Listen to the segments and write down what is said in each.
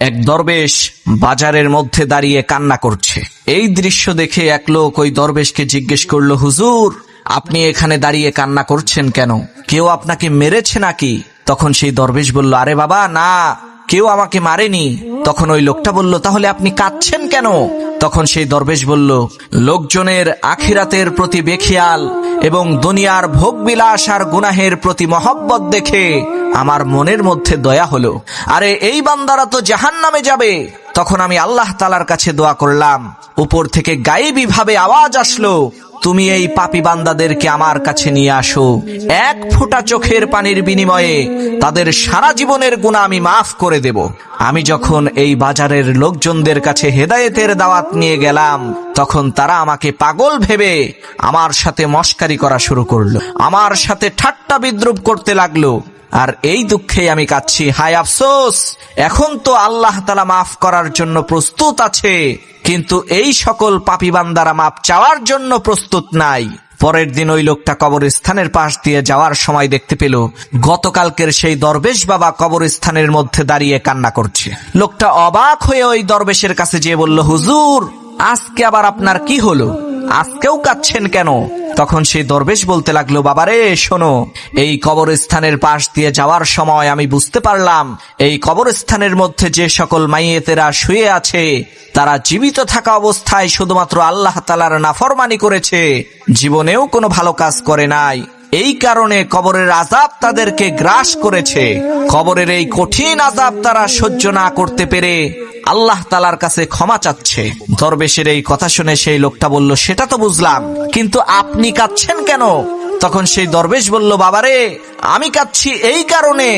এক দরবেশ বাজারের মধ্যে দাঁড়িয়ে কান্না করছে। এই দৃশ্য দেখে এক লোক ওই দরবেশকে জিজ্ঞেস করল, হুজুর, আপনি এখানে দাঁড়িয়ে কান্না করছেন কেন? কেউ আপনাকে মেরেছে নাকি? তখন সেই দরবেশ বলল, আরে বাবা, না, কেউ আমাকে মারেনি। তখন ওই লোকটা বলল, তাহলে আপনি কাঁদছেন কেন? তখন সেই দরবেশ বলল, লোকজনের আখিরাতের প্রতি বেখিয়াল এবং দুনিয়ার ভোগবিলাস আর গুনাহের প্রতি মহব্বত দেখে আমার মনের মধ্যে দয়া হলো। আরে, এই বান্দারা তো জাহান নামে যাবে। তখন আমি আল্লাহ তালার কাছে দোয়া করলাম। উপর থেকে গায়েবী ভাবে আওয়াজ আসলো, তুমি এই পাপি বান্দাদেরকে আমার কাছে নিয়ে আসো। এক ফোঁটা চোখের পানির বিনিময়ে তাদের সারা জীবনের গুণা আমি মাফ করে দেব। আমি যখন এই বাজারের লোকজনদের কাছে হেদায়েতের দাওয়াত নিয়ে গেলাম, তখন তারা আমাকে পাগল ভেবে আমার সাথে মস্কারি করা শুরু করল। আমার সাথে ঠাট্টা বিদ্রুপ করতে লাগল। আর এই দুঃখে আমি কাচ্ছি হায় আফসোস, এখন তো আল্লাহ তালা মাফ করার জন্য প্রস্তুত আছে, কিন্তু এই সকল পাপী বান্দারা মাপ চাওয়ার জন্য প্রস্তুত নাই। পরের দিন ওই লোকটা কবরস্থানের পাশ দিয়ে যাওয়ার সময় দেখতে পেল, গতকালকের সেই দরবেশ বাবা কবরস্থানের মধ্যে দাঁড়িয়ে কান্না করছে। লোকটা অবাক হয়ে ওই দরবেশের কাছে যেয়ে বলল, হুজুর, আজকে আবার আপনার কি হলো? আজকেও কাচ্ছেন কেন? তখন সেই দরবেশ বলতে লাগল, বাবারে, শোনো, এই কবরস্থানের পাশ দিয়ে যাওয়ার সময় আমি বুঝতে পারলাম, এই কবরস্থানের মধ্যে যে সকল মাইয়েতেরা শুয়ে আছে, তারা জীবিত থাকা অবস্থায় শুধুমাত্র আল্লাহ তালার নাফরমানি করেছে, জীবনেও কোনো ভালো কাজ করে নাই। এই কারণে কবরের আজাব তাদেরকে গ্রাস করেছে। কবরের এই কঠিন আজাব তারা সহ্য না করতে পেরে আল্লাহ তালার কাছে ক্ষমা চাচ্ছে। দরবেশের এই কথা শুনে সেই লোকটা বলল, সেটা তো বুঝলাম, কিন্তু আপনি কাঁদছেন কেন? তখন সেই দরবেশ বলল, বাবারে, আমি কাঁদছি এই কারণে।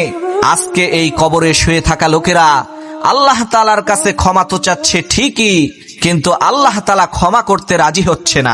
আজকে এই কবরে শুয়ে থাকা লোকেরা আল্লাহ তালার কাছে ক্ষমা তো চাচ্ছে ঠিকই, কিন্তু আল্লাহ তালা ক্ষমা করতে রাজি হচ্ছে না।